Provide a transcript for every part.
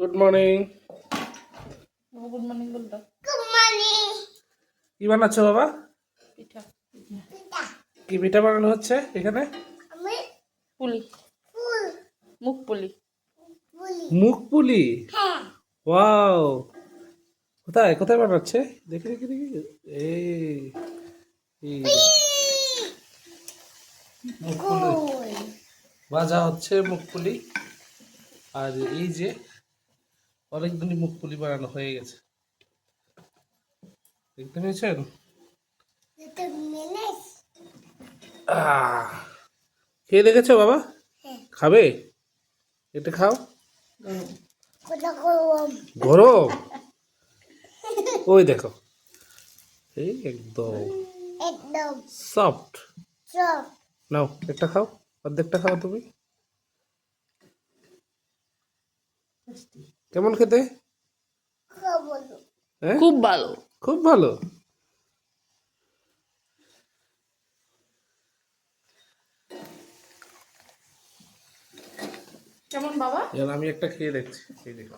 Good morning good morning বলতো। কি বানাচ্ছো বাবা? পিঠা। কি পিঠা বানানো হচ্ছে এখানে? আমি পুলি। মুখ পুলি। মুখ পুলি? ওয়াও। কোথায়? কোথায় বানাচ্ছে? দেখি দেখি দেখি। এই এই। মুখ পুলি। ভাজা হচ্ছে মুখ পুলি। আর এই যে অনেকগুলি মুখ পুলি বানানো হয়ে গেছে। দেখতে পেয়েছেন? খেয়ে দেখেছ বাবা? খাবে? এটা খাও। গরম। ওই দেখো। এই একদম। একদম। সফট নাও একটা খাও। অর্ধেকটা খাও তুমি। কেমন খেতে? হ্যাঁ? খুব ভালো। খুব ভালো? কেমন বাবা? এবার আমি একটা খেয়ে দেখছি। এই দেখো।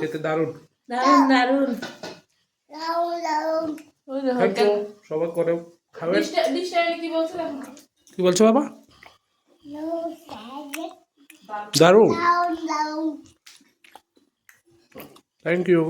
খেতে দারুণ। সবাই করে। খাবেন ডিশটা ডিশটা কি বলছো দেখো কি বলছো বাবা দারুন দারুণ দারুন থ্যাংক ইউ